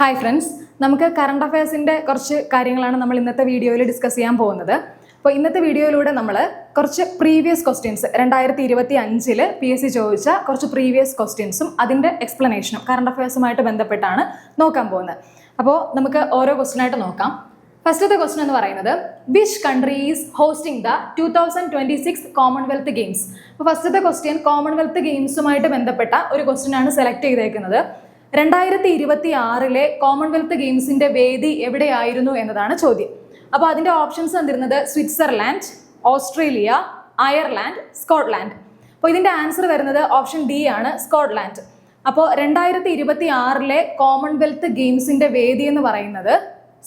Hi friends നമുക്ക് current അഫയേഴ്സിന്റെ കുറച്ച് കാര്യങ്ങളാണ് നമ്മൾ ഇന്നത്തെ വീഡിയോയിൽ ഡിസ്കസ് ചെയ്യാൻ പോകുന്നത്. അപ്പോൾ ഇന്നത്തെ വീഡിയോയിലൂടെ നമ്മൾ കുറച്ച് പ്രീവിയസ് ക്വസ്റ്റ്യൻസ് രണ്ടായിരത്തി ഇരുപത്തി അഞ്ചിൽ പി എസ് സി ചോദിച്ച കുറച്ച് പ്രീവിയസ് ക്വസ്റ്റ്യൻസും അതിന്റെ എക്സ്പ്ലനേഷനും കറണ്ട് അഫയേഴ്സുമായിട്ട് ബന്ധപ്പെട്ടാണ് നോക്കാൻ പോകുന്നത്. അപ്പോൾ നമുക്ക് ഓരോ ക്വസ്റ്റ്യനായിട്ട് നോക്കാം. ഫസ്റ്റത്തെ ക്വസ്റ്റൻ എന്ന് പറയുന്നത് which country is hosting the two thousand twenty six commonwealth games അപ്പോൾ ഫസ്റ്റത്തെ ക്വസ്റ്റ്യൻ കോമൺവെൽത്ത് ഗെയിംസുമായിട്ട് ബന്ധപ്പെട്ട ഒരു ക്വസ്റ്റ്യൻ ആണ് സെലക്ട് ചെയ്തേക്കുന്നത്. രണ്ടായിരത്തി ഇരുപത്തി ആറിലെ കോമൺവെൽത്ത് ഗെയിംസിന്റെ വേദി എവിടെയായിരുന്നു എന്നതാണ് ചോദ്യം. അപ്പോൾ അതിന്റെ ഓപ്ഷൻസ് തന്നിരുന്നത് സ്വിറ്റ്സർലാൻഡ് ഓസ്ട്രേലിയ അയർലാൻഡ് സ്കോട്ട്ലാൻഡ്. അപ്പോൾ ഇതിന്റെ ആൻസർ വരുന്നത് ഓപ്ഷൻ ഡി ആണ് സ്കോട്ട്ലാൻഡ്. അപ്പോൾ രണ്ടായിരത്തി ഇരുപത്തി ആറിലെ കോമൺവെൽത്ത് ഗെയിംസിന്റെ വേദി എന്ന് പറയുന്നത്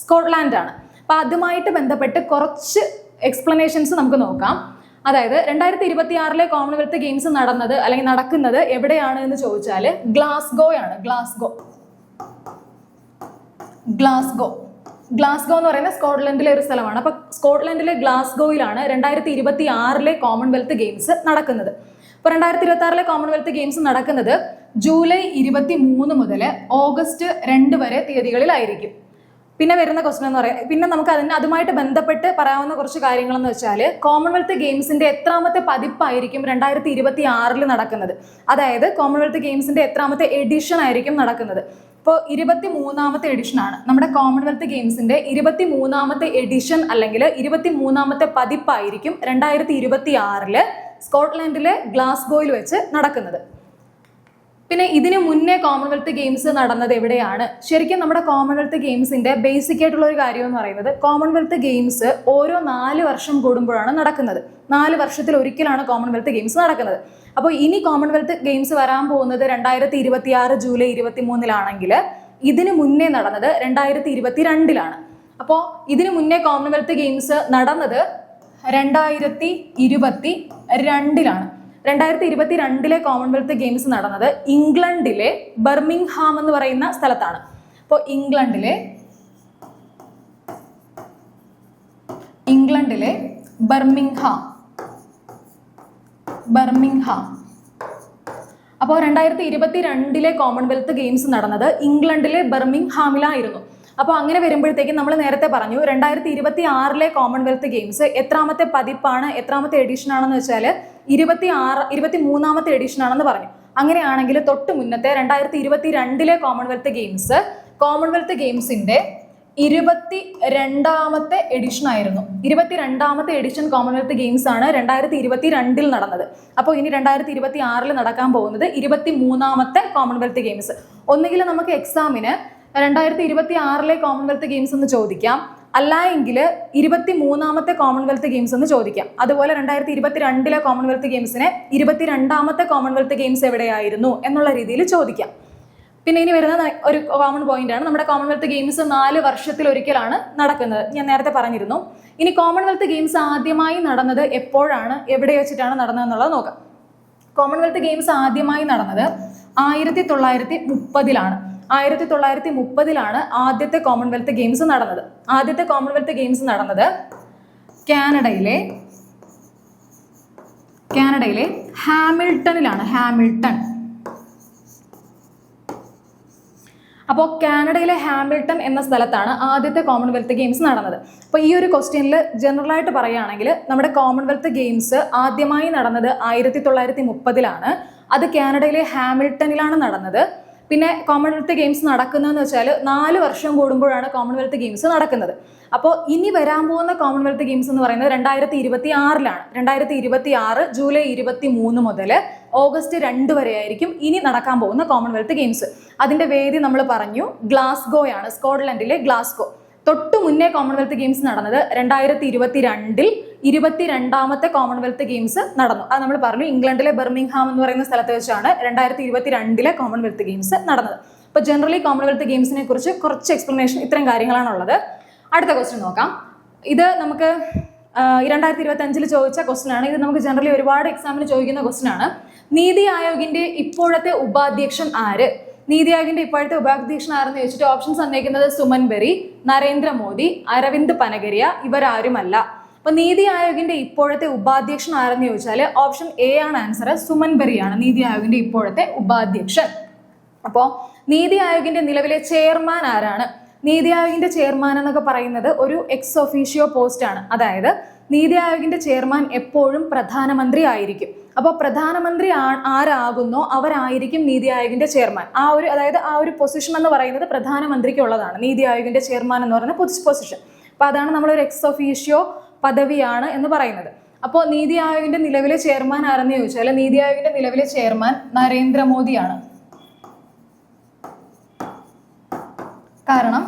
സ്കോട്ട്ലാൻഡ് ആണ് അപ്പോൾ അതുമായിട്ട് ബന്ധപ്പെട്ട് കുറച്ച് എക്സ്പ്ലനേഷൻസ് നമുക്ക് നോക്കാം. അതായത് രണ്ടായിരത്തി ഇരുപത്തി ആറിലെ കോമൺവെൽത്ത് ഗെയിംസ് നടന്നത് അല്ലെങ്കിൽ നടക്കുന്നത് എവിടെയാണ് എന്ന് ചോദിച്ചാൽ ഗ്ലാസ്ഗോയാണ് ഗ്ലാസ്ഗോ. ഗ്ലാസ്ഗോ. ഗ്ലാസ്ഗോ എന്ന് പറയുന്നത് സ്കോട്ട്ലൻഡിലെ ഒരു സ്ഥലമാണ്. അപ്പൊ സ്കോട്ട്ലൻഡിലെ ഗ്ലാസ്ഗോയിലാണ് രണ്ടായിരത്തി ഇരുപത്തി ആറിലെ കോമൺവെൽത്ത് ഗെയിംസ് നടക്കുന്നത്. അപ്പൊ രണ്ടായിരത്തി ഇരുപത്തി ആറിലെ കോമൺവെൽത്ത് ഗെയിംസ് നടക്കുന്നത് ജൂലൈ ഇരുപത്തി മൂന്ന് മുതൽ ഓഗസ്റ്റ് രണ്ട് വരെ തീയതികളിലായിരിക്കും. പിന്നെ വരുന്ന ക്വസ്റ്റൻ എന്ന് പറയാം പിന്നെ നമുക്ക് അതിന് അതുമായിട്ട് ബന്ധപ്പെട്ട് പറയാവുന്ന കുറച്ച് കാര്യങ്ങളെന്ന് വെച്ചാൽ കോമൺവെൽത്ത് ഗെയിംസിന്റെ എത്രാമത്തെ പതിപ്പായിരിക്കും രണ്ടായിരത്തി ഇരുപത്തി ആറിൽ നടക്കുന്നത്. അതായത് കോമൺവെൽത്ത് ഗെയിംസിന്റെ എത്രാമത്തെ എഡിഷൻ ആയിരിക്കും നടക്കുന്നത്. ഇപ്പോൾ ഇരുപത്തി മൂന്നാമത്തെ എഡിഷൻ ആണ്. നമ്മുടെ കോമൺവെൽത്ത് ഗെയിംസിന്റെ ഇരുപത്തി മൂന്നാമത്തെ എഡിഷൻ അല്ലെങ്കിൽ ഇരുപത്തി മൂന്നാമത്തെ പതിപ്പായിരിക്കും രണ്ടായിരത്തി ഇരുപത്തി ആറിൽ സ്കോട്ട്ലൻഡിലെ ഗ്ലാസ്ഗോയിൽ വെച്ച് നടക്കുന്നത്. പിന്നെ ഇതിന് മുന്നേ കോമൺവെൽത്ത് ഗെയിംസ് നടന്നത് എവിടെയാണ്? ശരിക്കും നമ്മുടെ കോമൺവെൽത്ത് ഗെയിംസിന്റെ ബേസിക് ആയിട്ടുള്ള ഒരു കാര്യം എന്ന് പറയുന്നത് കോമൺവെൽത്ത് ഗെയിംസ് ഓരോ നാല് വർഷം കൂടുമ്പോഴാണ് നടക്കുന്നത്. നാല് വർഷത്തിൽ ഒരിക്കലാണ് കോമൺവെൽത്ത് ഗെയിംസ് നടക്കുന്നത്. അപ്പോൾ ഇനി കോമൺവെൽത്ത് ഗെയിംസ് വരാൻ പോകുന്നത് രണ്ടായിരത്തി ഇരുപത്തി ആറ് ജൂലൈ ഇരുപത്തി മൂന്നിലാണെങ്കിൽ ഇതിന് മുന്നേ നടന്നത് രണ്ടായിരത്തി ഇരുപത്തി രണ്ടിലാണ് അപ്പോൾ ഇതിന് മുന്നേ കോമൺവെൽത്ത് ഗെയിംസ് നടന്നത് രണ്ടായിരത്തി ഇരുപത്തി രണ്ടിലാണ് രണ്ടായിരത്തി ഇരുപത്തി രണ്ടിലെ കോമൺവെൽത്ത് ഗെയിംസ് നടന്നത് ഇംഗ്ലണ്ടിലെ ബർമിംഗ്ഹാം എന്ന് പറയുന്ന സ്ഥലത്താണ്. അപ്പോൾ ഇംഗ്ലണ്ടിലെ ഇംഗ്ലണ്ടിലെ ബർമിംഗ്ഹാം. ബർമിംഗ്ഹാം. അപ്പോൾ രണ്ടായിരത്തി ഇരുപത്തി രണ്ടിലെ കോമൺവെൽത്ത് ഗെയിംസ് നടന്നത് ഇംഗ്ലണ്ടിലെ ബർമിംഗ്ഹാമിലായിരുന്നു. അപ്പോൾ അങ്ങനെ വരുമ്പോഴത്തേക്കും നമ്മൾ നേരത്തെ പറഞ്ഞു രണ്ടായിരത്തി ഇരുപത്തി ആറിലെ കോമൺവെൽത്ത് ഗെയിംസ് എത്രാമത്തെ പതിപ്പാണ് എത്രാമത്തെ എഡിഷൻ ആണെന്ന് വെച്ചാൽ ഇരുപത്തി ആറ് ഇരുപത്തി മൂന്നാമത്തെ എഡിഷൻ ആണെന്ന് പറഞ്ഞു. അങ്ങനെയാണെങ്കിൽ തൊട്ട് മുന്നത്തെ രണ്ടായിരത്തി ഇരുപത്തി രണ്ടിലെ കോമൺവെൽത്ത് ഗെയിംസ് കോമൺവെൽത്ത് ഗെയിംസിന്റെ ഇരുപത്തി രണ്ടാമത്തെ എഡിഷൻ ആയിരുന്നു. ഇരുപത്തി രണ്ടാമത്തെ എഡിഷൻ കോമൺവെൽത്ത് ഗെയിംസ് ആണ് രണ്ടായിരത്തി ഇരുപത്തി രണ്ടിൽ നടന്നത്. അപ്പോൾ ഇനി രണ്ടായിരത്തി ഇരുപത്തി ആറിൽ നടക്കാൻ പോകുന്നത് ഇരുപത്തി മൂന്നാമത്തെ കോമൺവെൽത്ത് ഗെയിംസ് ഒന്നുകിൽ നമുക്ക് എക്സാമിന് രണ്ടായിരത്തി ഇരുപത്തി ആറിലെ കോമൺവെൽത്ത് ഗെയിംസ് എന്ന് ചോദിക്കാം. അല്ല എങ്കിൽ ഇരുപത്തി മൂന്നാമത്തെ കോമൺവെൽത്ത് ഗെയിംസ് എന്ന് ചോദിക്കാം. അതുപോലെ രണ്ടായിരത്തി ഇരുപത്തി രണ്ടിലെ കോമൺവെൽത്ത് ഗെയിംസിനെ ഇരുപത്തി രണ്ടാമത്തെ കോമൺവെൽത്ത് ഗെയിംസ് എവിടെയായിരുന്നു എന്നുള്ള രീതിയിൽ ചോദിക്കാം. പിന്നെ ഇനി വരുന്ന ഒരു കോമൺ പോയിന്റ് ആണ്. നമ്മുടെ കോമൺവെൽത്ത് ഗെയിംസ് നാല് വർഷത്തിൽ ഒരിക്കലാണ് നടക്കുന്നത്. ഞാൻ നേരത്തെ പറഞ്ഞിരുന്നു. ഇനി കോമൺവെൽത്ത് ഗെയിംസ് ആദ്യമായി നടന്നത് എപ്പോഴാണ്? എവിടെ വെച്ചിട്ടാണ് നടന്നതെന്നുള്ളത് നോക്കാം. കോമൺവെൽത്ത് ഗെയിംസ് ആദ്യമായി നടന്നത് ആയിരത്തി തൊള്ളായിരത്തി മുപ്പതിലാണ് ആയിരത്തി തൊള്ളായിരത്തി മുപ്പതിലാണ് ആദ്യത്തെ കോമൺവെൽത്ത് ഗെയിംസ് നടന്നത്. ആദ്യത്തെ കോമൺവെൽത്ത് ഗെയിംസ് നടന്നത് കാനഡയിലെ കാനഡയിലെ ഹാമിൽട്ടണിലാണ് ഹാമിൽട്ടൺ. അപ്പോൾ കാനഡയിലെ ഹാമിൽട്ടൺ എന്ന സ്ഥലത്താണ് ആദ്യത്തെ കോമൺവെൽത്ത് ഗെയിംസ് നടന്നത്. അപ്പോൾ ഈ ഒരു ക്വസ്റ്റ്യനിൽ ജനറലായിട്ട് പറയുകയാണെങ്കിൽ നമ്മുടെ കോമൺവെൽത്ത് ഗെയിംസ് ആദ്യമായി നടന്നത് ആയിരത്തി തൊള്ളായിരത്തി മുപ്പതിലാണ് അത് കാനഡയിലെ ഹാമിൽട്ടണിലാണ് നടന്നത്. പിന്നെ കോമൺവെൽത്ത് ഗെയിംസ് നടക്കുന്നതെന്ന് വെച്ചാൽ നാല് വർഷം കൂടുമ്പോഴാണ് കോമൺവെൽത്ത് ഗെയിംസ് നടക്കുന്നത്. അപ്പോൾ ഇനി വരാൻ പോകുന്ന കോമൺവെൽത്ത് ഗെയിംസ് എന്ന് പറയുന്നത് രണ്ടായിരത്തി ഇരുപത്തി ആറിലാണ് രണ്ടായിരത്തി ഇരുപത്തി ആറ് ജൂലൈ ഇരുപത്തി മൂന്ന് മുതൽ ഓഗസ്റ്റ് രണ്ട് വരെ ആയിരിക്കും ഇനി നടക്കാൻ പോകുന്ന കോമൺവെൽത്ത് ഗെയിംസ് അതിന്റെ വേദി നമ്മൾ പറഞ്ഞു ഗ്ലാസ്ഗോയാണ് സ്കോട്ട്ലൻഡിലെ ഗ്ലാസ്ഗോ തൊട്ടു മുന്നേ കോമൺവെൽത്ത് ഗെയിംസ് നടന്നത് രണ്ടായിരത്തി ഇരുപത്തി രണ്ടിൽ ഇരുപത്തിരണ്ടാമത്തെ കോമൺവെൽത്ത് ഗെയിംസ് നടന്നു. അത് നമ്മൾ പറഞ്ഞു ഇംഗ്ലണ്ടിലെ ബെർമിംഗ്ഹാം എന്ന് പറയുന്ന സ്ഥലത്ത് വെച്ചാണ് രണ്ടായിരത്തി ഇരുപത്തി രണ്ടിലെ കോമൺവെൽത്ത് ഗെയിംസ് നടന്നത് അപ്പോൾ ജനറലി കോമൺവെൽത്ത് ഗെയിംസിനെ കുറിച്ച് കുറച്ച് എക്സ്പ്ലനേഷൻ ഇത്രയും കാര്യങ്ങളാണ് ഉള്ളത്. അടുത്ത ക്വസ്റ്റ്യൻ നോക്കാം. ഇത് നമുക്ക് രണ്ടായിരത്തി ഇരുപത്തി അഞ്ചിൽ ചോദിച്ച ക്വസ്റ്റ്യൻ ആണ്. ഇത് നമുക്ക് ജനറലി ഒരുപാട് എക്സാമിന് ചോദിക്കുന്ന ക്വസ്റ്റ്യൻ ആണ്. നീതി ആയോഗിന്റെ ഇപ്പോഴത്തെ ഉപാധ്യക്ഷൻ ആര്? നീതി ആയോഗിന്റെ ഇപ്പോഴത്തെ ഉപാധ്യക്ഷൻ ആരെന്ന് ചോദിച്ചിട്ട് ഓപ്ഷൻസ് തന്നേക്കുന്നത് സുമൻ ബെറി നരേന്ദ്രമോദി അരവിന്ദ് പനഗരിയ ഇവരാരുമല്ല. അപ്പൊ നീതി ആയോഗിന്റെ ഇപ്പോഴത്തെ ഉപാധ്യക്ഷൻ ആരെന്ന് ചോദിച്ചാൽ ഓപ്ഷൻ എ ആണ് ആൻസർ സുമൻ ബെറിയാണ് നീതി ആയോഗിന്റെ ഇപ്പോഴത്തെ ഉപാധ്യക്ഷൻ. അപ്പോൾ നീതി ആയോഗിന്റെ നിലവിലെ ചെയർമാൻ ആരാണ്? നീതി ആയോഗിന്റെ ചെയർമാൻ എന്നൊക്കെ പറയുന്നത് ഒരു എക്സ് ഒഫീഷ്യോ ആണ്. അതായത് നീതി ആയോഗിന്റെ ചെയർമാൻ എപ്പോഴും പ്രധാനമന്ത്രി ആയിരിക്കും. അപ്പോൾ പ്രധാനമന്ത്രി ആരാകുന്നോ അവരായിരിക്കും നീതി ആയോഗിന്റെ ചെയർമാൻ. ആ ഒരു അതായത് ആ ഒരു പൊസിഷൻ എന്ന് പറയുന്നത് പ്രധാനമന്ത്രിക്കുള്ളതാണ്. നീതി ആയോഗിന്റെ ചെയർമാൻ എന്ന് പറയുന്ന പൊസിഷൻ അപ്പോൾ അതാണ് നമ്മളൊരു എക്സ് ഒഫീഷ്യോ പദവിയാണ് എന്ന് പറയുന്നത്. അപ്പോൾ നീതി ആയോഗിന്റെ നിലവിലെ ചെയർമാൻ ആരെന്ന് ചോദിച്ചാൽ നീതി ആയോഗിന്റെ നിലവിലെ ചെയർമാൻ നരേന്ദ്രമോദിയാണ്. കാരണം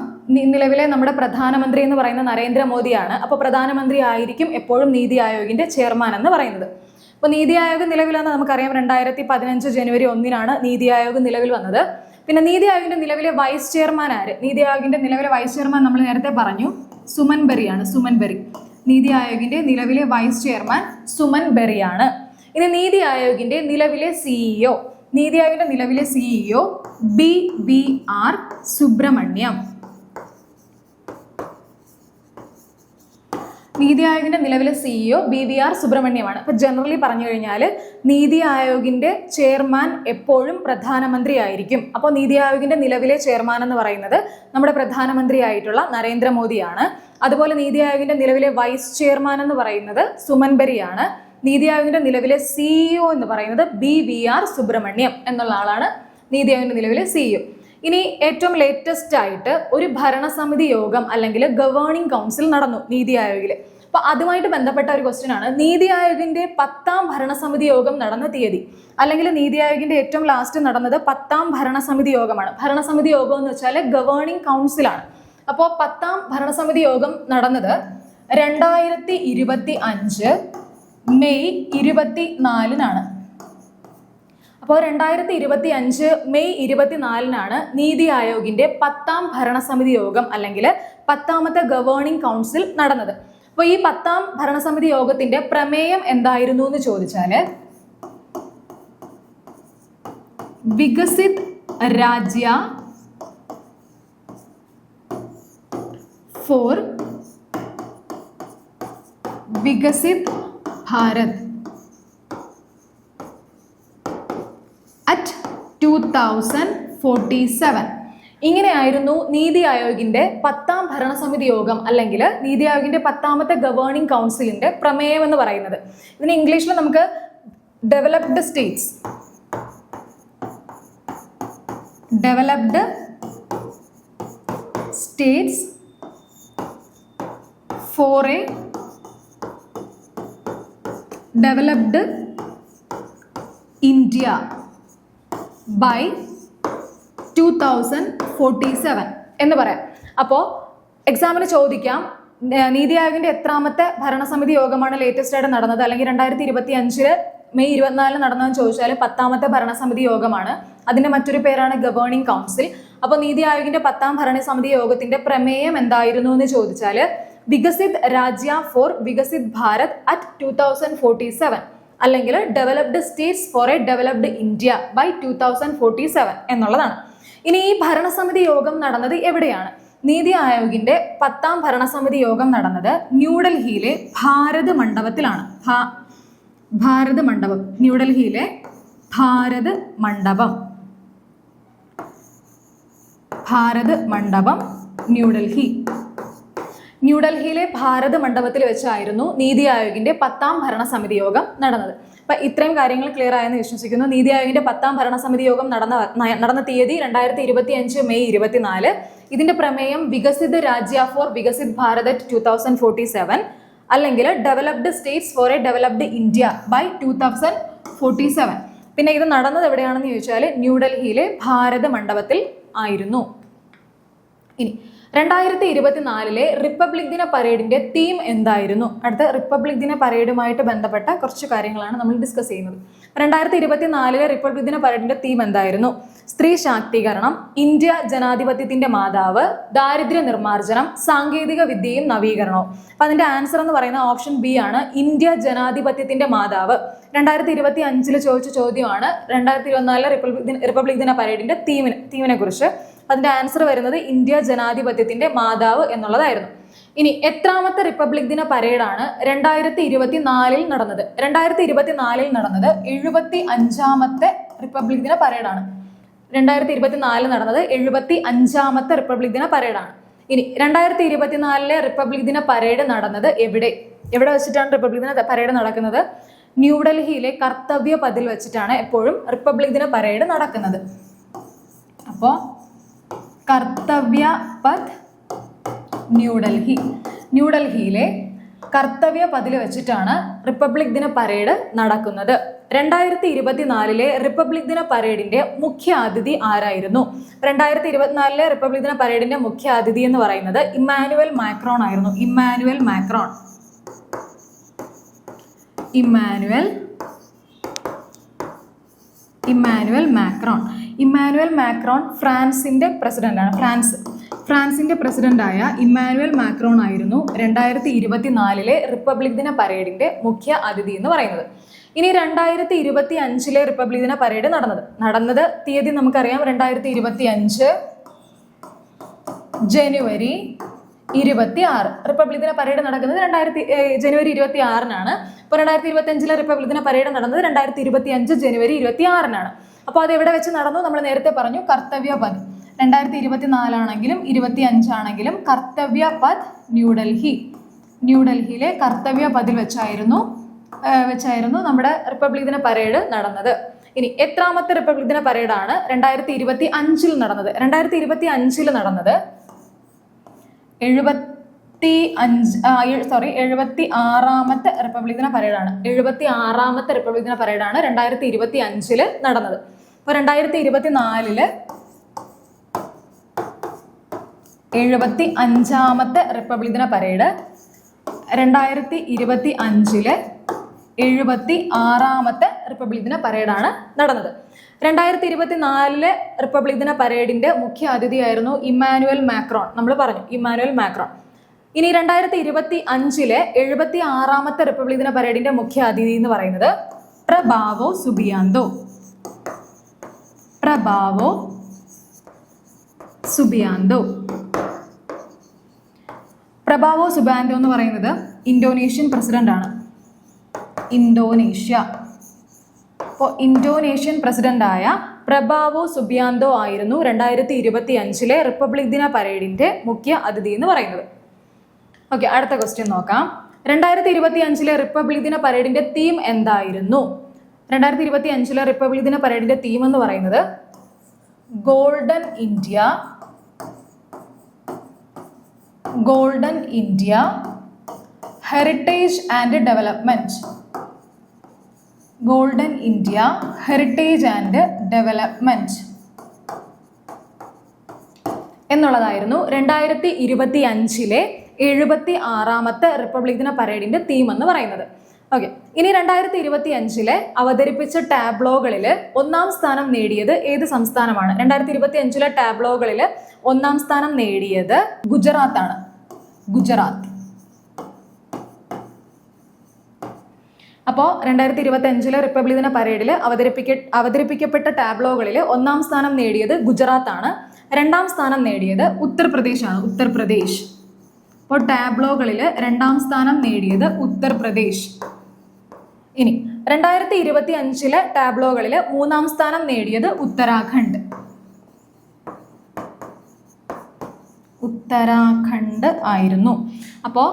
നിലവിലെ നമ്മുടെ പ്രധാനമന്ത്രി എന്ന് പറയുന്ന നരേന്ദ്രമോദിയാണ്. അപ്പോൾ പ്രധാനമന്ത്രി ആയിരിക്കും എപ്പോഴും നീതി ആയോഗിന്റെ ചെയർമാൻ എന്ന് പറയുന്നത്. അപ്പോൾ നീതി ആയോഗ് നിലവിലാണ് നമുക്കറിയാം രണ്ടായിരത്തി പതിനഞ്ച് ജനുവരി ഒന്നിനാണ് നീതി ആയോഗ് നിലവിൽ വന്നത്. പിന്നെ നീതി ആയോഗിന്റെ നിലവിലെ വൈസ് ചെയർമാൻ ആര്? നീതി ആയോഗിന്റെ നിലവിലെ വൈസ് ചെയർമാൻ നമ്മൾ നേരത്തെ പറഞ്ഞു സുമൻ ബെറിയാണ് സുമൻ ബെറി. നീതി ആയോഗിന്റെ നിലവിലെ വൈസ് ചെയർമാൻ സുമൻ ബെറിയാണ്. ഇനി നീതി ആയോഗിന്റെ നിലവിലെ സിഇഒ നീതി ആയോഗിന്റെ നിലവിലെ CEO B B R Subrahmanyam. NITI ആയോഗിന്റെ നിലവിലെ സിഇഒ ബി വി ആർ സുബ്രഹ്മണ്യമാണ്. അപ്പൊ ജനറലി പറഞ്ഞു കഴിഞ്ഞാൽ നീതി ആയോഗിന്റെ ചെയർമാൻ എപ്പോഴും പ്രധാനമന്ത്രി ആയിരിക്കും അപ്പോൾ നീതി ആയോഗിന്റെ നിലവിലെ ചെയർമാൻ എന്ന് പറയുന്നത് നമ്മുടെ പ്രധാനമന്ത്രി ആയിട്ടുള്ള നരേന്ദ്രമോദിയാണ്. അതുപോലെ നീതി ആയോഗിന്റെ നിലവിലെ വൈസ് ചെയർമാൻ എന്ന് പറയുന്നത് സുമൻ ബരിയാണ്. നീതി ആയോഗിന്റെ നിലവിലെ സിഇഒ എന്ന് പറയുന്നത് ബി വി ആർ സുബ്രഹ്മണ്യം എന്നുള്ള ആളാണ് നീതി ആയോഗിന്റെ നിലവിലെ സിഇഒ ഇനി ഏറ്റവും ലേറ്റസ്റ്റ് ആയിട്ട് ഒരു ഭരണസമിതി യോഗം അല്ലെങ്കിൽ ഗവേണിംഗ് കൗൺസിൽ നടന്നു നീതി ആയോഗിൽ അപ്പൊ അതുമായിട്ട് ബന്ധപ്പെട്ട ഒരു ക്വസ്റ്റ്യൻ ആണ്. നീതി ആയോഗിന്റെ പത്താം ഭരണസമിതി യോഗം നടന്ന തീയതി അല്ലെങ്കിൽ നീതി ആയോഗിന്റെ ഏറ്റവും ലാസ്റ്റ് നടന്നത് പത്താം ഭരണസമിതി യോഗമാണ്. ഭരണസമിതി യോഗം എന്ന് വെച്ചാൽ ഗവേണിംഗ് കൗൺസിലാണ് അപ്പോൾ പത്താം ഭരണസമിതി യോഗം നടന്നത് രണ്ടായിരത്തി ഇരുപത്തി അഞ്ച് മെയ് ഇരുപത്തി നാലിനാണ്. അപ്പോൾ രണ്ടായിരത്തി ഇരുപത്തി അഞ്ച് മെയ് ഇരുപത്തിനാലിനാണ് നീതി ആയോഗിന്റെ പത്താം ഭരണസമിതി യോഗം അല്ലെങ്കിൽ പത്താമത്തെ ഗവേണിംഗ് കൗൺസിൽ നടന്നത്. അപ്പോൾ ഈ പത്താം ഭരണസമിതി യോഗത്തിന്റെ പ്രമേയം എന്തായിരുന്നു എന്ന് ചോദിച്ചാൽ Viksit Rajya for Viksit Bharat at two thousand forty seven ഇങ്ങനെയായിരുന്നു നീതി ആയോഗിന്റെ പത്താം ഭരണസമിതി യോഗം അല്ലെങ്കിൽ നീതി ആയോഗിന്റെ പത്താമത്തെ ഗവേണിംഗ് കൗൺസിലിന്റെ പ്രമേയം എന്ന് പറയുന്നത്. ഇതിന് ഇംഗ്ലീഷിൽ നമുക്ക് developed states developed states for a developed India by two thousand forty seven എന്ന് പറയാം. അപ്പോൾ എക്സാമിന് ചോദിക്കാം. നീതി ആയോഗിന്റെ എത്രാമത്തെ ഭരണസമിതി യോഗമാണ് ലേറ്റസ്റ്റ് ആയിട്ട് നടന്നത്? അല്ലെങ്കിൽ രണ്ടായിരത്തി ഇരുപത്തി അഞ്ചിൽ മെയ് ഇരുപത്തിനാലിന് നടന്നതെന്ന് ചോദിച്ചാൽ പത്താമത്തെ ഭരണസമിതി യോഗമാണ്. അതിന്റെ മറ്റൊരു പേരാണ് ഗവേണിംഗ് കൗൺസിൽ അപ്പോൾ നീതി ആയോഗിന്റെ പത്താം ഭരണസമിതി യോഗത്തിന്റെ പ്രമേയം എന്തായിരുന്നു എന്ന് ചോദിച്ചാൽ Viksit Rajya for Viksit Bharat at two thousand forty seven അല്ലെങ്കിൽ developed states for a developed India by two thousand forty seven എന്നുള്ളതാണ്. ഇനി ഈ ഭരണസമിതി യോഗം നടന്നത് എവിടെയാണ്? നീതി ആയോഗിന്റെ പത്താം ഭരണസമിതി യോഗം നടന്നത് ന്യൂഡൽഹിയിലെ ഭാരത് മണ്ഡപത്തിലാണ്. ഭാരത് മണ്ഡപം ന്യൂഡൽഹിയിലെ ഭാരത് മണ്ഡപം. ഭാരത് മണ്ഡപം ന്യൂഡൽഹി. ന്യൂഡൽഹിയിലെ ഭാരത് മണ്ഡപത്തിൽ വെച്ചായിരുന്നു നീതി ആയോഗിന്റെ പത്താം ഭരണസമിതി യോഗം നടന്നത്. അപ്പൊ ഇത്രയും കാര്യങ്ങൾ ക്ലിയർ ആയെന്ന് വിശ്വസിക്കുന്നു. നീതി ആയോഗിന്റെ പത്താം ഭരണസമിതി യോഗം നടന്ന നടന്ന തീയതി രണ്ടായിരത്തി ഇരുപത്തി അഞ്ച് മെയ് ഇരുപത്തിനാല്. ഇതിന്റെ പ്രമേയം Viksit Rajya for Viksit Bharat two thousand forty seven അല്ലെങ്കിൽ developed states for a developed India by two thousand forty seven. പിന്നെ ഇത് നടന്നത് എവിടെയാണെന്ന് ചോദിച്ചാൽ ന്യൂഡൽഹിയിലെ ഭാരത് മണ്ഡപത്തിൽ ആയിരുന്നു. ഇനി രണ്ടായിരത്തി ഇരുപത്തിനാലിലെ റിപ്പബ്ലിക് ദിന പരേഡിന്റെ തീം എന്തായിരുന്നു? അടുത്ത റിപ്പബ്ലിക് ദിന പരേഡുമായിട്ട് ബന്ധപ്പെട്ട കുറച്ച് കാര്യങ്ങളാണ് നമ്മൾ ഡിസ്കസ് ചെയ്യുന്നത്. രണ്ടായിരത്തി ഇരുപത്തിനാലിലെ റിപ്പബ്ലിക് ദിന പരേഡിന്റെ തീം എന്തായിരുന്നു? സ്ത്രീ ശാക്തീകരണം ഇന്ത്യ ജനാധിപത്യത്തിന്റെ മാതാവ് ദാരിദ്ര്യ നിർമ്മാർജനം സാങ്കേതിക വിദ്യയും നവീകരണവും. അപ്പൊ അതിന്റെ ആൻസർ എന്ന് പറയുന്ന ഓപ്ഷൻ ബി ആണ് ഇന്ത്യ ജനാധിപത്യത്തിന്റെ മാതാവ്. രണ്ടായിരത്തി ഇരുപത്തി അഞ്ചിൽ ചോദിച്ച ചോദ്യമാണ് രണ്ടായിരത്തി ഇരുപത്തിനാലിലെ റിപ്പബ്ലിക് ദിന റിപ്പബ്ലിക് ദിന പരേഡിന്റെ തീമിന് തീമിനെ കുറിച്ച്. അതിന്റെ ആൻസർ വരുന്നത് ഇന്ത്യ ജനാധിപത്യത്തിന്റെ മാതാവ് എന്നുള്ളതായിരുന്നു. ഇനി എത്രാമത്തെ റിപ്പബ്ലിക് ദിന പരേഡാണ് രണ്ടായിരത്തി ഇരുപത്തി നാലിൽ നടന്നത്. രണ്ടായിരത്തി ഇരുപത്തി നാലിൽ നടന്നത് എഴുപത്തി അഞ്ചാമത്തെ റിപ്പബ്ലിക് ദിന പരേഡാണ് രണ്ടായിരത്തി ഇരുപത്തിനാലിൽ നടന്നത് എഴുപത്തി അഞ്ചാമത്തെ റിപ്പബ്ലിക് ദിന പരേഡാണ് ഇനി രണ്ടായിരത്തി ഇരുപത്തിനാലിലെ റിപ്പബ്ലിക് ദിന പരേഡ് നടന്നത് എവിടെ? എവിടെ വെച്ചിട്ടാണ് റിപ്പബ്ലിക് ദിന പരേഡ് നടക്കുന്നത്? ന്യൂഡൽഹിയിലെ കർത്തവ്യ പതിൽ വെച്ചിട്ടാണ് എപ്പോഴും റിപ്പബ്ലിക് ദിന പരേഡ് നടക്കുന്നത്. അപ്പോൾ കർത്തവ്യ പത് ന്യൂഡൽഹി ന്യൂഡൽഹിയിലെ കർത്തവ്യ പതിൽ വെച്ചിട്ടാണ് റിപ്പബ്ലിക് ദിന പരേഡ് നടക്കുന്നത്. രണ്ടായിരത്തി ഇരുപത്തിനാലിലെ റിപ്പബ്ലിക് ദിന പരേഡിന്റെ മുഖ്യ അതിഥി ആരായിരുന്നു? രണ്ടായിരത്തി ഇരുപത്തിനാലിലെ റിപ്പബ്ലിക് ദിന പരേഡിന്റെ മുഖ്യ അതിഥി എന്ന് പറയുന്നത് ഇമ്മാനുവൽ മാക്രോൺ ആയിരുന്നു. Emmanuel Macron. Emmanuel Emmanuel Macron. Emmanuel Macron ഫ്രാൻസിന്റെ പ്രസിഡന്റാണ്. ഫ്രാൻസ് ഫ്രാൻസിന്റെ പ്രസിഡന്റായ ഇമ്മാനുവൽ മാക്രോൺ ആയിരുന്നു രണ്ടായിരത്തി ഇരുപത്തിനാലിലെ റിപ്പബ്ലിക് ദിന പരേഡിന്റെ മുഖ്യ അതിഥി എന്ന് പറയുന്നത്. ഇനി രണ്ടായിരത്തി ഇരുപത്തി അഞ്ചിലെ റിപ്പബ്ലിക് ദിന പരേഡ് നടന്നത്. നടന്നത് തീയതി നമുക്കറിയാം. രണ്ടായിരത്തി ഇരുപത്തി അഞ്ച് ജനുവരി ഇരുപത്തി ആറ് റിപ്പബ്ലിക് ദിന പരേഡ് നടക്കുന്നത് രണ്ടായിരത്തി ജനുവരി ഇരുപത്തി ആറിനാണ് ഇപ്പോൾ രണ്ടായിരത്തി ഇരുപത്തി അഞ്ചിലെ റിപ്പബ്ലിക് ദിന പരേഡ് നടന്നത് രണ്ടായിരത്തി ഇരുപത്തി അഞ്ച് ജനുവരി ഇരുപത്തി ആറിനാണ് അപ്പോൾ അത് എവിടെ വെച്ച് നടന്നു? നമ്മൾ നേരത്തെ പറഞ്ഞു കർത്തവ്യ പദ്. രണ്ടായിരത്തി ഇരുപത്തി നാലാണെങ്കിലും ഇരുപത്തി അഞ്ചാണെങ്കിലും കർത്തവ്യ പദ് ന്യൂഡൽഹി ന്യൂഡൽഹിയിലെ കർത്തവ്യ പദിൽ വെച്ചായിരുന്നു വെച്ചായിരുന്നു നമ്മുടെ റിപ്പബ്ലിക് ദിന പരേഡ് നടന്നത്. ഇനി എത്രാമത്തെ റിപ്പബ്ലിക് ദിന പരേഡാണ് രണ്ടായിരത്തി ഇരുപത്തി അഞ്ചിൽ നടന്നത്. രണ്ടായിരത്തി ഇരുപത്തി അഞ്ചിൽ നടന്നത് എഴുപത്തി അഞ്ച് സോറി എഴുപത്തി ആറാമത്തെ റിപ്പബ്ലിക് ദിന പരേഡാണ്. എഴുപത്തി ആറാമത്തെ റിപ്പബ്ലിക് ദിന പരേഡാണ് രണ്ടായിരത്തി ഇരുപത്തി അഞ്ചിൽ നടന്നത്. അപ്പോൾ രണ്ടായിരത്തി ഇരുപത്തി നാലിൽ എഴുപത്തി അഞ്ചാമത്തെ റിപ്പബ്ലിക് ദിന പരേഡ് രണ്ടായിരത്തി ഇരുപത്തി അഞ്ചിൽ എഴുപത്തി ആറാമത്തെ റിപ്പബ്ലിക് ദിന പരേഡാണ് നടന്നത്. രണ്ടായിരത്തി ഇരുപത്തി നാലിലെ റിപ്പബ്ലിക് ദിന പരേഡിന്റെ മുഖ്യ അതിഥിയായിരുന്നു ഇമ്മാനുവൽ മാക്രോൺ. നമ്മൾ പറഞ്ഞു ഇമ്മാനുവൽ മാക്രോൺ. ഇനി രണ്ടായിരത്തി ഇരുപത്തി അഞ്ചിലെ എഴുപത്തി ആറാമത്തെ റിപ്പബ്ലിക് ദിന പരേഡിന്റെ മുഖ്യ അതിഥി എന്ന് പറയുന്നത് പ്രഭാവോ സുബിയാന്തോ. പ്രഭാവോ സുബിയാന്തോ? പ്രഭാവോ സുബാൻഡോ എന്ന് പറയുന്നത് ഇന്തോനേഷ്യൻ പ്രസിഡന്റാണ് ഇന്തോനേഷ്യ. അപ്പോൾ ഇന്തോനേഷ്യൻ പ്രസിഡന്റായ പ്രഭാവോ സുബിയാന്തോ ആയിരുന്നു രണ്ടായിരത്തി ഇരുപത്തി അഞ്ചിലെ റിപ്പബ്ലിക് ദിന പരേഡിന്റെ മുഖ്യ അതിഥി എന്ന് പറയുന്നത്. ഓക്കെ അടുത്ത ക്വസ്റ്റ്യൻ നോക്കാം. രണ്ടായിരത്തി ഇരുപത്തി അഞ്ചിലെ റിപ്പബ്ലിക് ദിന പരേഡിന്റെ തീം എന്തായിരുന്നു? രണ്ടായിരത്തി ഇരുപത്തി അഞ്ചിലെ റിപ്പബ്ലിക് ദിന പരേഡിന്റെ തീം എന്ന് പറയുന്നത് golden India golden India heritage and development golden India heritage and development എന്നുള്ളതായിരുന്നു രണ്ടായിരത്തി ഇരുപത്തി അഞ്ചിലെ എഴുപത്തി ആറാമത്തെ റിപ്പബ്ലിക് ദിന പരേഡിന്റെ തീം എന്ന് പറയുന്നത്. ഓക്കെ ഇനി രണ്ടായിരത്തി ഇരുപത്തി അഞ്ചിലെ അവതരിപ്പിച്ച ടാബ്ലോകളിൽ ഒന്നാം സ്ഥാനം നേടിയത് ഏത് സംസ്ഥാനമാണ്? രണ്ടായിരത്തി ഇരുപത്തി അഞ്ചിലെ ടാബ്ലോകളിൽ ഒന്നാം സ്ഥാനം നേടിയത് ഗുജറാത്താണ്. ഗുജറാത്ത്. അപ്പോൾ രണ്ടായിരത്തി ഇരുപത്തി അഞ്ചിലെ റിപ്പബ്ലിക് ദിന പരേഡിൽ അവതരിപ്പിക്ക അവതരിപ്പിക്കപ്പെട്ട ടാബ്ലോകളിൽ ഒന്നാം സ്ഥാനം നേടിയത് ആണ് രണ്ടാം സ്ഥാനം നേടിയത് ഉത്തർപ്രദേശ് ആണ് ഉത്തർപ്രദേശ്. അപ്പോൾ ടാബ്ലോകളിൽ രണ്ടാം സ്ഥാനം നേടിയത് ഉത്തർപ്രദേശ്. ഇനി രണ്ടായിരത്തി ഇരുപത്തി അഞ്ചിലെ ടാബ്ലോകളിൽ മൂന്നാം സ്ഥാനം നേടിയത് ഉത്തരാഖണ്ഡ്. ഉത്തരാഖണ്ഡ് ആയിരുന്നു. അപ്പോൾ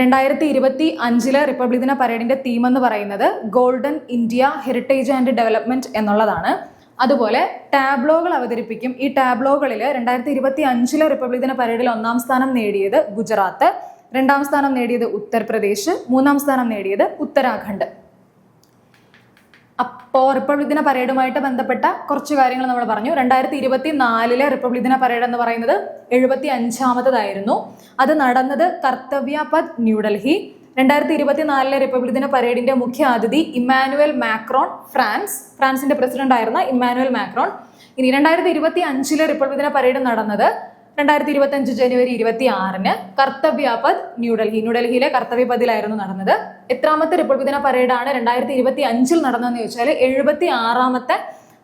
രണ്ടായിരത്തി ഇരുപത്തി അഞ്ചിലെ റിപ്പബ്ലിക് ദിന പരേഡിന്റെ തീം എന്ന് പറയുന്നത് golden India heritage and development എന്നുള്ളതാണ്. അതുപോലെ ടാബ്ലോകൾ അവതരിപ്പിക്കും. ഈ ടാബ്ലോകളിൽ രണ്ടായിരത്തി ഇരുപത്തി അഞ്ചിലെ റിപ്പബ്ലിക് ദിന പരേഡിൽ ഒന്നാം സ്ഥാനം നേടിയത് ഗുജറാത്ത് രണ്ടാം സ്ഥാനം നേടിയത് ഉത്തർപ്രദേശ് മൂന്നാം സ്ഥാനം നേടിയത് ഉത്തരാഖണ്ഡ്. അപ്പോൾ റിപ്പബ്ലിക് ദിന പരേഡുമായിട്ട് ബന്ധപ്പെട്ട കുറച്ച് കാര്യങ്ങൾ നമ്മൾ പറഞ്ഞു. രണ്ടായിരത്തി ഇരുപത്തി നാലിലെ റിപ്പബ്ലിക് ദിന പരേഡ് എന്ന് പറയുന്നത് എഴുപത്തി അഞ്ചാമത്തതായിരുന്നു അത് നടന്നത് കർത്തവ്യ പദ് ന്യൂഡൽഹി രണ്ടായിരത്തി ഇരുപത്തി നാലിലെ റിപ്പബ്ലിക് ദിന പരേഡിന്റെ മുഖ്യ അതിഥി ഇമ്മാനുവൽ മാക്രോൺ ഫ്രാൻസ്. ഫ്രാൻസിന്റെ പ്രസിഡന്റ് ആയിരുന്ന ഇമ്മാനുവൽ മാക്രോൺ. ഇനി രണ്ടായിരത്തി ഇരുപത്തി അഞ്ചിലെ റിപ്പബ്ലിക് ദിന പരേഡ് നടന്നത് രണ്ടായിരത്തി ഇരുപത്തി അഞ്ച് ജനുവരി ഇരുപത്തി ആറിന് കർത്തവ്യപദ് ന്യൂഡൽഹി. ന്യൂഡൽഹിയിലെ കർത്തവ്യപദിലായിരുന്നു നടന്നത്. എത്രാമത്തെ റിപ്പബ്ലിക് ദിന പരേഡാണ് രണ്ടായിരത്തി ഇരുപത്തി അഞ്ചിൽ നടന്നതെന്ന് ചോദിച്ചാൽ എഴുപത്തി ആറാമത്തെ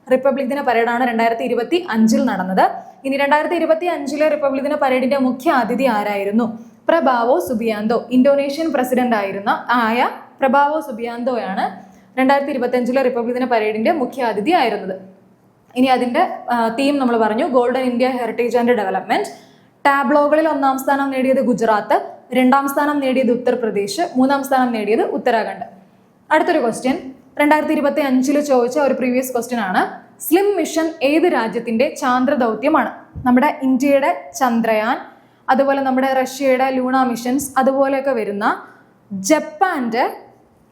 റിപ്പബ്ലിക് ദിന പരേഡാണ് രണ്ടായിരത്തി ഇരുപത്തി അഞ്ചിൽ നടന്നത്. ഇനി രണ്ടായിരത്തി ഇരുപത്തി അഞ്ചിലെ റിപ്പബ്ലിക് ദിന പരേഡിന്റെ മുഖ്യ അതിഥി ആരായിരുന്നു? പ്രഭാവോ സുബിയാന്തോ. ഇന്തോനേഷ്യൻ പ്രസിഡന്റ് ആയിരുന്ന ആയ പ്രഭാവോ സുബിയാന്തോയാണ് രണ്ടായിരത്തി ഇരുപത്തി അഞ്ചിലെ റിപ്പബ്ലിക് ദിന പരേഡിന്റെ മുഖ്യ അതിഥി ആയിരുന്നത്. ഇനി അതിന്റെ തീം നമ്മൾ പറഞ്ഞു golden India heritage and development ടാബ്ലോകളിൽ ഒന്നാം സ്ഥാനം നേടിയത് ഗുജറാത്ത് രണ്ടാം സ്ഥാനം നേടിയത് ഉത്തർപ്രദേശ് മൂന്നാം സ്ഥാനം നേടിയത് ഉത്തരാഖണ്ഡ്. അടുത്തൊരു ക്വസ്റ്റ്യൻ രണ്ടായിരത്തി ഇരുപത്തി അഞ്ചിൽ ചോദിച്ച ഒരു പ്രീവിയസ് ക്വസ്റ്റ്യൻ ആണ് സ്ലിം മിഷൻ ഏത് രാജ്യത്തിന്റെ ചാന്ദ്ര ദൗത്യമാണ്? നമ്മുടെ ഇന്ത്യയുടെ ചന്ദ്രയാൻ അതുപോലെ നമ്മുടെ റഷ്യയുടെ ലൂണ മിഷൻസ് അതുപോലെയൊക്കെ വരുന്ന ജപ്പാന്റെ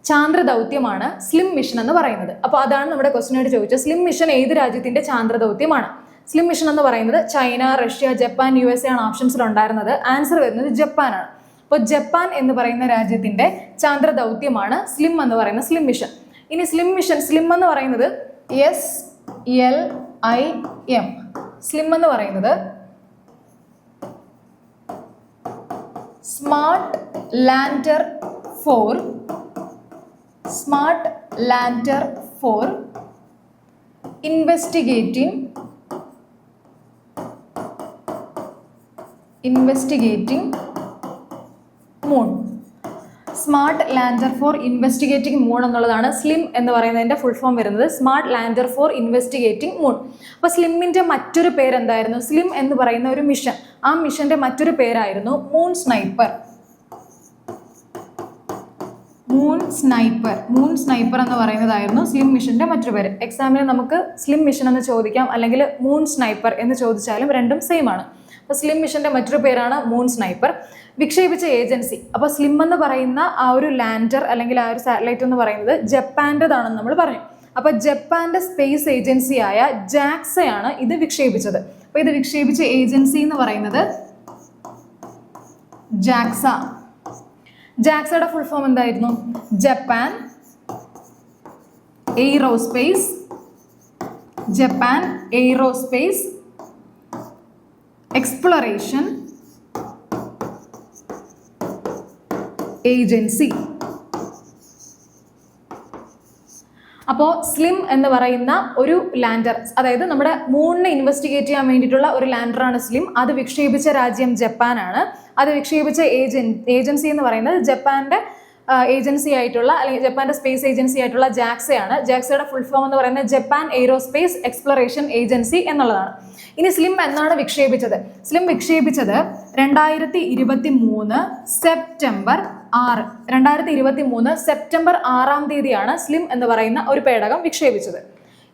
ചാന്ദ്ര ദൗത്യമാണ് സ്ലിം മിഷൻ എന്ന് പറയുന്നത്. അപ്പോൾ അതാണ് നമ്മുടെ ക്വസ്റ്റിനോട് ചോദിച്ചത്. സ്ലിം മിഷൻ ഏത് രാജ്യത്തിന്റെ ചാന്ദ്ര ദൗത്യമാണ് സ്ലിം മിഷൻ എന്ന് പറയുന്നത് China Russia Japan U S A ആണ് ഓപ്ഷൻസിൽ ഉണ്ടായിരുന്നത്. ആൻസർ വരുന്നത് ജപ്പാനാണ് അപ്പോൾ ജപ്പാൻ എന്ന് പറയുന്ന രാജ്യത്തിന്റെ ചാന്ദ്ര ദൗത്യമാണ് സ്ലിം എന്ന് പറയുന്ന സ്ലിം മിഷൻ. ഇനി സ്ലിം മിഷൻ സ്ലിം എന്ന് പറയുന്നത് S L I M SLIM എന്ന് പറയുന്നത് smart lander for smart lander for investigating investigating moon. Smart lander for investigating moon എന്നുള്ളതാണ് സ്ലിം എന്ന് പറയുന്നതിന്റെ ഫുൾ ഫോം വരുന്നത്. Smart lander for investigating moon. അപ്പോൾ സ്ലിമ്മിന്റെ മറ്റൊരു പേരെന്തായിരുന്നു? സ്ലിം എന്ന് പറയുന്ന ഒരു മിഷൻ. ആ മിഷന്റെ മറ്റൊരു പേരായിരുന്നു moon sniper. Moon sniper moon sniper എന്ന് പറയുന്നതായിരുന്നു സ്ലിം മിഷന്റെ മറ്റൊരു പേര്. എക്സാമിന് നമുക്ക് സ്ലിം മിഷൻ എന്ന് ചോദിക്കാം. അല്ലെങ്കിൽ മൂൺ സ്നൈപ്പർ എന്ന് ചോദിച്ചാലും രണ്ടും സെയിം ആണ്. അപ്പോൾ സ്ലിം മിഷന്റെ മറ്റൊരു പേരാണ് മൂൺ സ്നൈപ്പർ വിക്ഷേപിച്ച ഏജൻസി. അപ്പോൾ സ്ലിം എന്ന് പറയുന്ന ആ ഒരു ലാൻഡർ അല്ലെങ്കിൽ ആ ഒരു സാറ്റലൈറ്റ് എന്ന് പറയുന്നത് ജപ്പാന്റെതാണെന്ന് നമ്മൾ പറഞ്ഞു. അപ്പോൾ ജപ്പാന്റെ സ്പേസ് ഏജൻസിയായ ജാക്സയാണ് ഇത് വിക്ഷേപിച്ചത്. അപ്പോൾ ഇത് വിക്ഷേപിച്ച ഏജൻസി എന്ന് പറയുന്നത് ജാക്സ ജാക്സയുടെ ഫുൾ ഫോം എന്തായിരുന്നു? Japan aerospace Japan aerospace exploration agency അപ്പോൾ സ്ലിം എന്ന് പറയുന്ന ഒരു ലാൻഡർ അതായത് നമ്മുടെ മൂണിനെ ഇൻവെസ്റ്റിഗേറ്റ് ചെയ്യാൻ വേണ്ടിയിട്ടുള്ള ഒരു ലാൻഡറാണ് സ്ലിം അത് വിക്ഷേപിച്ച രാജ്യം ജപ്പാനാണ് അത് വിക്ഷേപിച്ച ഏജൻ ഏജൻസി എന്ന് പറയുന്നത് ജപ്പാന്റെ ഏജൻസി ആയിട്ടുള്ള അല്ലെങ്കിൽ ജപ്പാന്റെ സ്പേസ് ഏജൻസി ആയിട്ടുള്ള ജാക്സയാണ്. ജാക്സയുടെ ഫുൾ ഫോം എന്ന് പറയുന്നത് ജപ്പാൻ എയ്റോസ്പേസ് എക്സ്പ്ലോറേഷൻ ഏജൻസി എന്നുള്ളതാണ്. ഇനി സ്ലിം എന്നാണ് വിക്ഷേപിച്ചത്. സ്ലിം വിക്ഷേപിച്ചത് രണ്ടായിരത്തി ഇരുപത്തി മൂന്ന് സെപ്റ്റംബർ ആറ്. രണ്ടായിരത്തി ഇരുപത്തി മൂന്ന് സെപ്റ്റംബർ ആറാം തീയതിയാണ് സ്ലിം എന്ന് പറയുന്ന ഒരു പേടകം വിക്ഷേപിച്ചത്.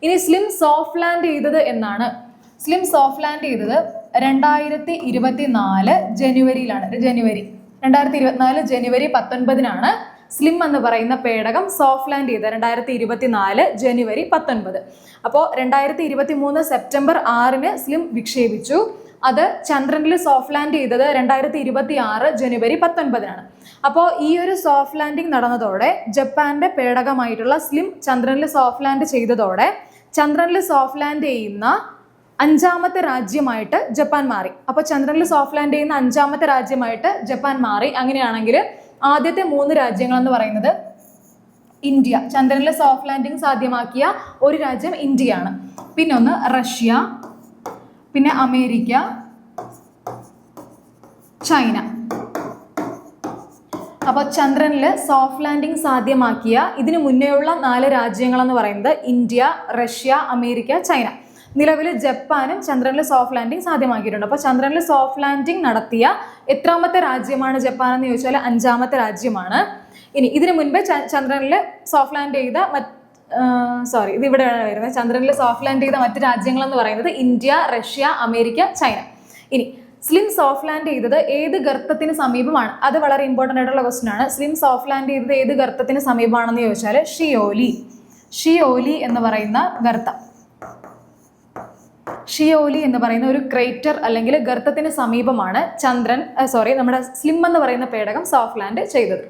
ഇനി സ്ലിം സോഫ്റ്റ് ലാൻഡ് ചെയ്തത് എന്നാണ്. സ്ലിം സോഫ്റ്റ് ലാൻഡ് ചെയ്തത് രണ്ടായിരത്തി ഇരുപത്തി നാല് ജനുവരിയിലാണ് ജനുവരി. രണ്ടായിരത്തി ഇരുപത്തിനാല് ജനുവരി പത്തൊൻപതിനാണ് സ്ലിം എന്ന് പറയുന്ന പേടകം സോഫ്റ്റ് ലാൻഡ് ചെയ്തത്. രണ്ടായിരത്തി ഇരുപത്തി നാല് ജനുവരി പത്തൊൻപത്. അപ്പോൾ രണ്ടായിരത്തി ഇരുപത്തി മൂന്ന് സെപ്റ്റംബർ ആറിന് സ്ലിം വിക്ഷേപിച്ചു. അത് ചന്ദ്രനിൽ സോഫ്റ്റ് ലാൻഡ് ചെയ്തത് രണ്ടായിരത്തി ഇരുപത്തി ആറ് ജനുവരി പത്തൊൻപതിനാണ്. അപ്പോൾ ഈ ഒരു സോഫ്റ്റ് ലാൻഡിംഗ് നടന്നതോടെ ജപ്പാന്റെ പേടകമായിട്ടുള്ള സ്ലിം ചന്ദ്രനിൽ സോഫ്റ്റ് ലാൻഡ് ചെയ്തതോടെ ചന്ദ്രനിൽ സോഫ്റ്റ് ലാൻഡ് ചെയ്യുന്ന അഞ്ചാമത്തെ രാജ്യമായിട്ട് ജപ്പാൻ മാറി. അപ്പോൾ ചന്ദ്രനിൽ സോഫ്റ്റ് ലാൻഡ് ചെയ്യുന്ന അഞ്ചാമത്തെ രാജ്യമായിട്ട് ജപ്പാൻ മാറി. അങ്ങനെയാണെങ്കിൽ ആദ്യത്തെ മൂന്ന് രാജ്യങ്ങൾ എന്ന് പറയുന്നത് ഇന്ത്യ. ചന്ദ്രനിൽ സോഫ്റ്റ് ലാൻഡിങ് സാധ്യമാക്കിയ ഒരു രാജ്യം ഇന്ത്യയാണ്. പിന്നെ ഒന്ന് റഷ്യ പിന്നെ അമേരിക്ക ചൈന. അപ്പോൾ ചന്ദ്രനിൽ സോഫ്റ്റ് ലാൻഡിങ് സാധ്യമാക്കിയ ഇതിനു മുന്നേയുള്ള നാല് രാജ്യങ്ങൾ എന്ന് പറയുന്നത് ഇന്ത്യ റഷ്യ അമേരിക്ക ചൈന. നിലവിൽ ജപ്പാനും ചന്ദ്രനിൽ സോഫ്റ്റ് ലാൻഡിംഗ് സാധ്യമാക്കിയിട്ടുണ്ട്. അപ്പോൾ ചന്ദ്രനിൽ സോഫ്റ്റ് ലാൻഡിംഗ് നടത്തിയ എത്രാമത്തെ രാജ്യമാണ് ജപ്പാൻ എന്ന് ചോദിച്ചാൽ അഞ്ചാമത്തെ രാജ്യമാണ്. ഇനി ഇതിനു മുൻപ് ചന്ദ്രനിൽ സോഫ്റ്റ് ലാൻഡ് ചെയ്ത സോറി ഇത് ഇവിടെ വരുന്നത്. ചന്ദ്രനിൽ സോഫ്റ്റ് ലാൻഡ് ചെയ്ത മറ്റ് രാജ്യങ്ങൾ എന്ന് പറയുന്നത് ഇന്ത്യ റഷ്യ അമേരിക്ക ചൈന. ഇനി സ്ലിം സോഫ്റ്റ് ലാൻഡ് ചെയ്തത് ഏത് ഗർത്തത്തിന് സമീപമാണ്? അത് വളരെ ഇമ്പോർട്ടന്റ് ആയിട്ടുള്ള ക്വസ്റ്റൻ ആണ്. സ്ലിം സോഫ്റ്റ് ലാൻഡ് ചെയ്തത് ഏത് ഗർത്തത്തിന് സമീപമാണെന്ന് ചോദിച്ചാൽ ഷിയോലി. ഷിയോലി എന്ന് പറയുന്ന ഗർത്തം. ഷിയോലി എന്ന് പറയുന്ന ഒരു ക്രേറ്റർ അല്ലെങ്കിൽ ഗർത്തത്തിന് സമീപമാണ് ചന്ദ്രൻ സോറി നമ്മുടെ സ്ലിം എന്ന് പറയുന്ന പേടകം സോഫ്റ്റ് ലാൻഡ് ചെയ്തത്.